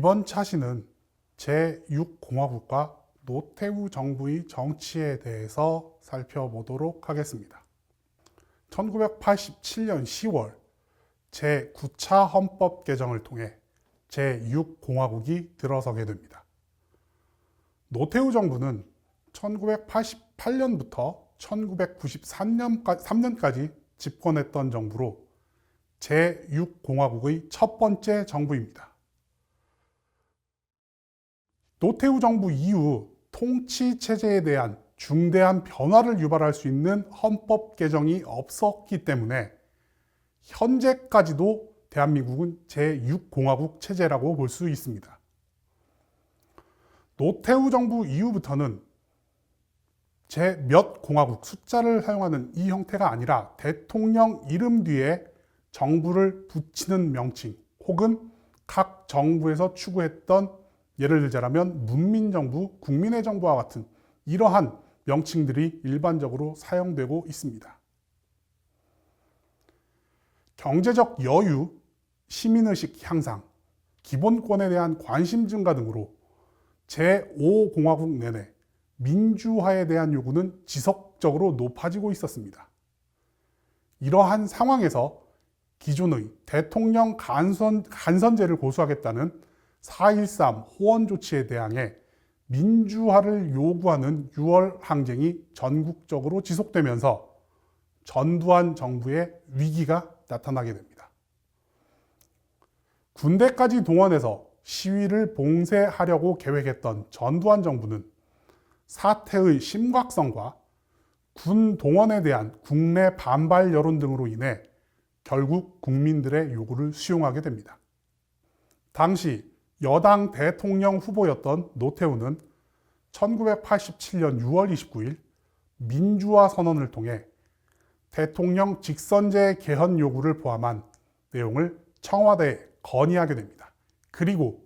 이번 차시는 제6공화국과 노태우 정부의 정치에 대해서 살펴보도록 하겠습니다. 1987년 10월 제9차 헌법 개정을 통해 제6공화국이 들어서게 됩니다. 노태우 정부는 1988년부터 1993년까지 집권했던 정부로 제6공화국의 첫 번째 정부입니다. 노태우 정부 이후 통치 체제에 대한 중대한 변화를 유발할 수 있는 헌법 개정이 없었기 때문에 현재까지도 대한민국은 제6공화국 체제라고 볼 수 있습니다. 노태우 정부 이후부터는 제 몇 공화국 숫자를 사용하는 이 형태가 아니라 대통령 이름 뒤에 정부를 붙이는 명칭 혹은 각 정부에서 추구했던 예를 들자면 문민정부, 국민의 정부와 같은 이러한 명칭들이 일반적으로 사용되고 있습니다. 경제적 여유, 시민의식 향상, 기본권에 대한 관심 증가 등으로 제5공화국 내내 민주화에 대한 요구는 지속적으로 높아지고 있었습니다. 이러한 상황에서 기존의 대통령 간선, 간선제를 고수하겠다는 4.13 호원 조치에 대항해 민주화를 요구하는 6월 항쟁이 전국적으로 지속되면서 전두환 정부의 위기가 나타나게 됩니다. 군대까지 동원해서 시위를 봉쇄하려고 계획했던 전두환 정부는 사태의 심각성과 군 동원에 대한 국내 반발 여론 등으로 인해 결국 국민들의 요구를 수용하게 됩니다. 당시 여당 대통령 후보였던 노태우는 1987년 6월 29일 민주화 선언을 통해 대통령 직선제 개헌 요구를 포함한 내용을 청와대에 건의하게 됩니다. 그리고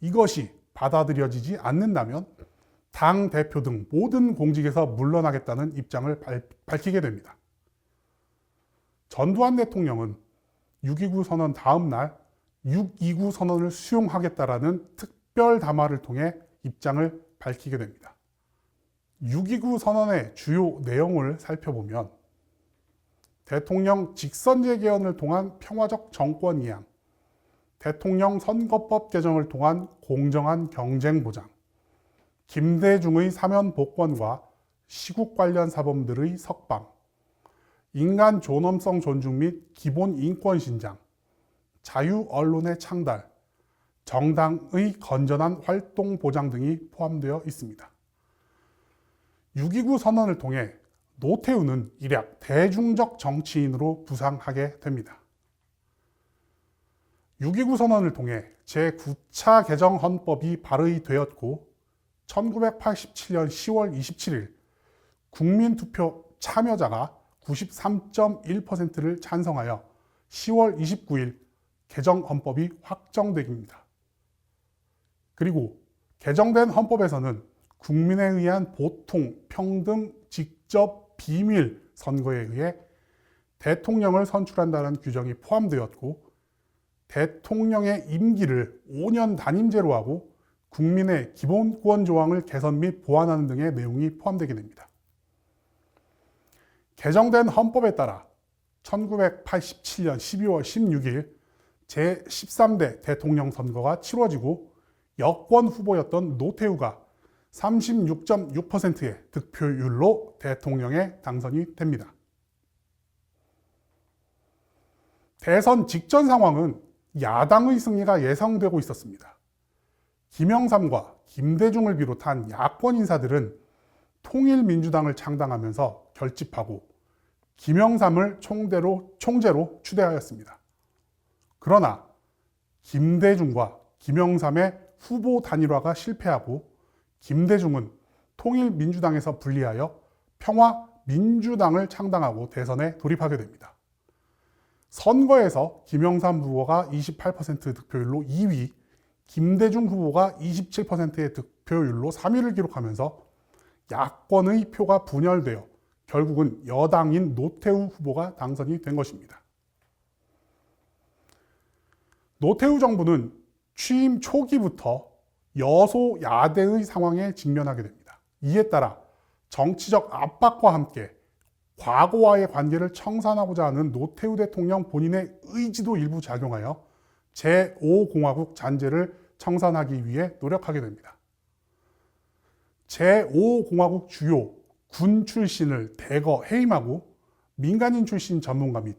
이것이 받아들여지지 않는다면 당 대표 등 모든 공직에서 물러나겠다는 입장을 밝히게 됩니다. 전두환 대통령은 6.29 선언 다음 날 6.29 선언을 수용하겠다라는 특별 담화를 통해 입장을 밝히게 됩니다. 6.29 선언의 주요 내용을 살펴보면 대통령 직선제 개헌을 통한 평화적 정권 이양, 대통령 선거법 개정을 통한 공정한 경쟁 보장, 김대중의 사면 복권과 시국 관련 사범들의 석방, 인간 존엄성 존중 및 기본 인권 신장, 자유 언론의 창달, 정당의 건전한 활동 보장 등이 포함되어 있습니다. 6.29 선언을 통해 노태우는 일약 대중적 정치인으로 부상하게 됩니다. 6.29 선언을 통해 제9차 개정 헌법이 발의되었고 1987년 10월 27일 국민투표 참여자가 93.1%를 찬성하여 10월 29일 개정 헌법이 확정됩니다. 그리고 개정된 헌법에서는 국민에 의한 보통, 평등, 직접, 비밀 선거에 의해 대통령을 선출한다는 규정이 포함되었고 대통령의 임기를 5년 단임제로 하고 국민의 기본권 조항을 개선 및 보완하는 등의 내용이 포함되게 됩니다. 개정된 헌법에 따라 1987년 12월 16일 제13대 대통령 선거가 치러지고 여권 후보였던 노태우가 36.6%의 득표율로 대통령에 당선이 됩니다. 대선 직전 상황은 야당의 승리가 예상되고 있었습니다. 김영삼과 김대중을 비롯한 야권 인사들은 통일민주당을 창당하면서 결집하고 김영삼을 총대로, 총재로 추대하였습니다. 그러나 김대중과 김영삼의 후보 단일화가 실패하고 김대중은 통일민주당에서 분리하여 평화민주당을 창당하고 대선에 돌입하게 됩니다. 선거에서 김영삼 후보가 28% 득표율로 2위, 김대중 후보가 27%의 득표율로 3위를 기록하면서 야권의 표가 분열되어 결국은 여당인 노태우 후보가 당선이 된 것입니다. 노태우 정부는 취임 초기부터 여소야대의 상황에 직면하게 됩니다. 이에 따라 정치적 압박과 함께 과거와의 관계를 청산하고자 하는 노태우 대통령 본인의 의지도 일부 작용하여 제5공화국 잔재를 청산하기 위해 노력하게 됩니다. 제5공화국 주요 군 출신을 대거 해임하고 민간인 출신 전문가 및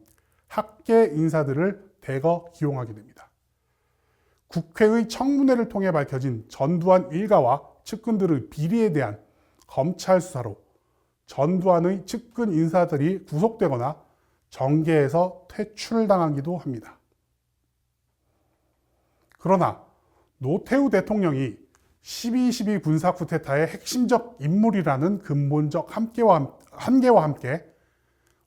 학계 인사들을 대거 기용하게 됩니다. 국회의 청문회를 통해 밝혀진 전두환 일가와 측근들의 비리에 대한 검찰 수사로 전두환의 측근 인사들이 구속되거나 정계에서 퇴출당하기도 합니다. 그러나 노태우 대통령이 12.12 군사 쿠데타의 핵심적 인물이라는 근본적 함께와, 한계와 함께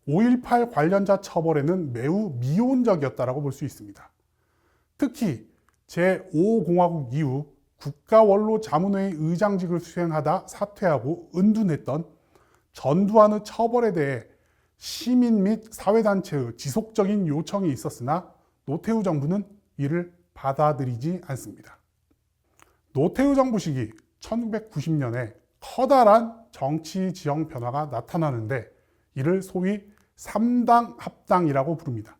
5.18 관련자 처벌에는 매우 미온적이었다고 볼 수 있습니다. 특히 제5공화국 이후 국가원로 자문회의 의장직을 수행하다 사퇴하고 은둔했던 전두환의 처벌에 대해 시민 및 사회단체의 지속적인 요청이 있었으나 노태우 정부는 이를 받아들이지 않습니다. 노태우 정부 시기 1990년에 커다란 정치 지형 변화가 나타나는데 이를 소위 3당 합당이라고 부릅니다.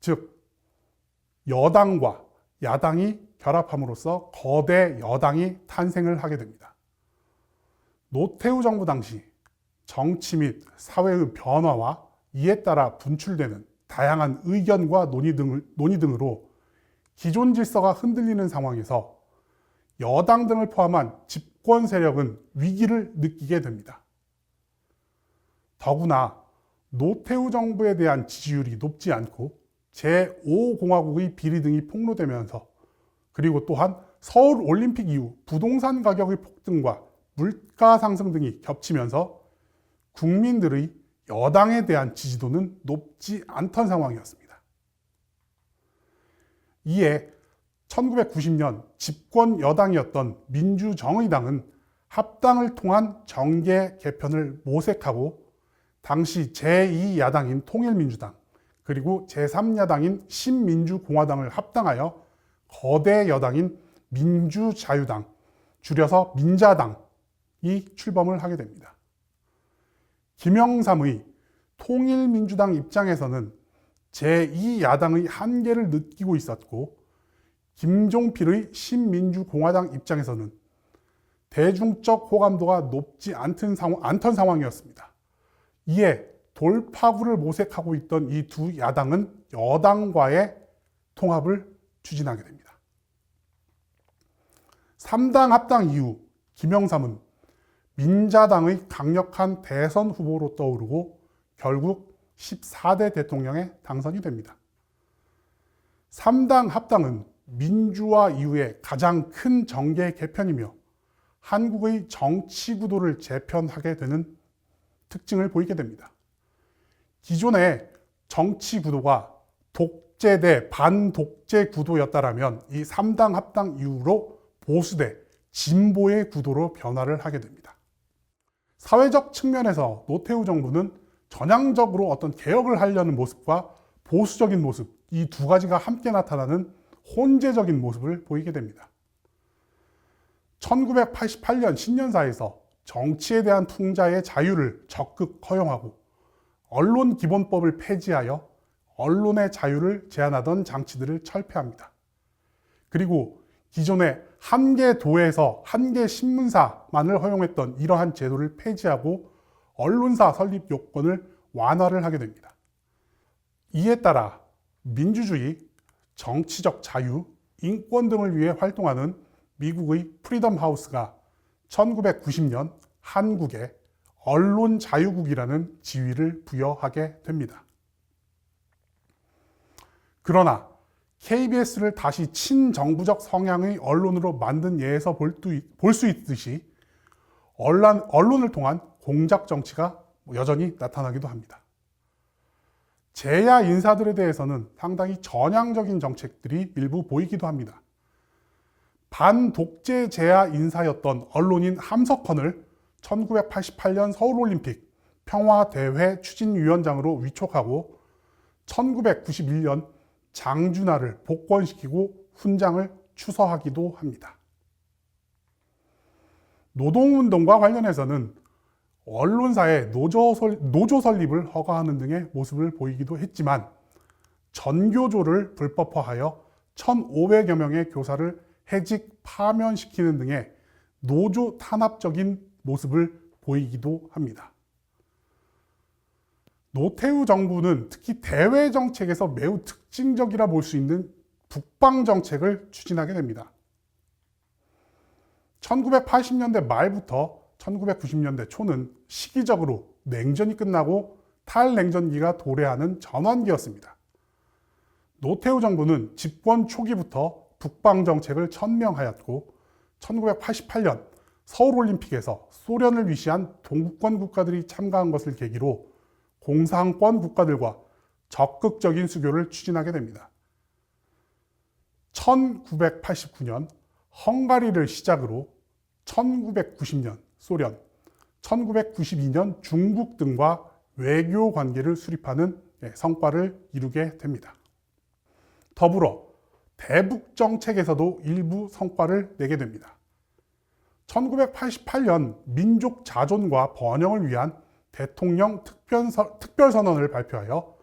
즉, 여당과 야당이 결합함으로써 거대 여당이 탄생을 하게 됩니다. 노태우 정부 당시 정치 및 사회의 변화와 이에 따라 분출되는 다양한 의견과 논의, 등을, 논의 등으로 기존 질서가 흔들리는 상황에서 여당 등을 포함한 집권 세력은 위기를 느끼게 됩니다. 더구나 노태우 정부에 대한 지지율이 높지 않고 제5공화국의 비리 등이 폭로되면서 그리고 또한 서울 올림픽 이후 부동산 가격의 폭등과 물가 상승 등이 겹치면서 국민들의 여당에 대한 지지도는 높지 않던 상황이었습니다. 이에 1990년 집권 여당이었던 민주정의당은 합당을 통한 정계 개편을 모색하고 당시 제2야당인 통일민주당 그리고 제3야당인 신민주공화당을 합당하여 거대 여당인 민주자유당 줄여서 민자당이 출범을 하게 됩니다. 김영삼의 통일민주당 입장에서는 제2야당의 한계를 느끼고 있었고 김종필의 신민주공화당 입장에서는 대중적 호감도가 높지 않던, 상황, 않던 상황이었습니다. 이에 돌파구를 모색하고 있던 이 두 야당은 여당과의 통합을 추진하게 됩니다. 3당 합당 이후 김영삼은 민자당의 강력한 대선 후보로 떠오르고 결국 14대 대통령에 당선이 됩니다. 3당 합당은 민주화 이후에 가장 큰 정계 개편이며 한국의 정치 구도를 재편하게 되는 특징을 보이게 됩니다. 기존의 정치 구도가 독재 대 반독재 구도였다라면 이 3당 합당 이후로 보수 대 진보의 구도로 변화를 하게 됩니다. 사회적 측면에서 노태우 정부는 전향적으로 어떤 개혁을 하려는 모습과 보수적인 모습, 이 두 가지가 함께 나타나는 혼재적인 모습을 보이게 됩니다. 1988년 신년사에서 정치에 대한 풍자의 자유를 적극 허용하고 언론 기본법을 폐지하여 언론의 자유를 제한하던 장치들을 철폐합니다. 그리고 기존의 한 개 도에서 한 개 신문사만을 허용했던 이러한 제도를 폐지하고 언론사 설립 요건을 완화를 하게 됩니다. 이에 따라 민주주의, 정치적 자유, 인권 등을 위해 활동하는 미국의 프리덤 하우스가 1990년 한국에 언론 자유국이라는 지위를 부여하게 됩니다. 그러나 KBS를 다시 친정부적 성향의 언론으로 만든 예에서 볼 수 있듯이 언론, 언론을 통한 공작 정치가 여전히 나타나기도 합니다. 제야 인사들에 대해서는 상당히 전향적인 정책들이 일부 보이기도 합니다. 반독재 제야 인사였던 언론인 함석헌을 1988년 서울올림픽 평화대회 추진위원장으로 위촉하고 1991년 장준하를 복권시키고 훈장을 추서하기도 합니다. 노동운동과 관련해서는 언론사에 노조, 설, 노조 설립을 허가하는 등의 모습을 보이기도 했지만 전교조를 불법화하여 1,500여 명의 교사를 해직 파면시키는 등의 노조 탄압적인 모습을 보이기도 합니다. 노태우 정부는 특히 대외 정책에서 매우 특징적이라 볼 수 있는 북방 정책을 추진하게 됩니다. 1980년대 말부터 1990년대 초는 시기적으로 냉전이 끝나고 탈냉전기가 도래하는 전환기였습니다. 노태우 정부는 집권 초기부터 북방 정책을 천명하였고 1988년 서울올림픽에서 소련을 위시한 동구권 국가들이 참가한 것을 계기로 공산권 국가들과 적극적인 수교를 추진하게 됩니다. 1989년 헝가리를 시작으로 1990년 소련, 1992년 중국 등과 외교 관계를 수립하는 예, 성과를 이루게 됩니다. 더불어 대북 정책에서도 일부 성과를 내게 됩니다. 1988년 민족 자존과 번영을 위한 대통령 특별선언을 발표하여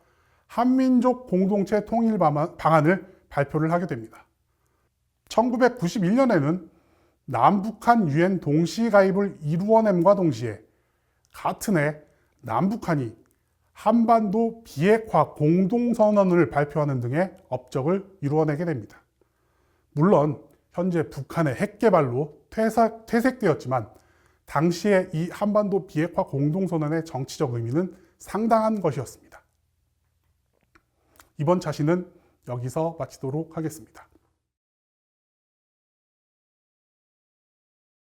한민족 공동체 통일 방안을 발표를 하게 됩니다. 1991년에는 남북한 유엔 동시 가입을 이루어냄과 동시에 같은 해 남북한이 한반도 비핵화 공동선언을 발표하는 등의 업적을 이루어내게 됩니다. 물론 현재 북한의 핵 개발로 퇴사, 퇴색되었지만 당시에 이 한반도 비핵화 공동선언의 정치적 의미는 상당한 것이었습니다. 이번 차시는 여기서 마치도록 하겠습니다.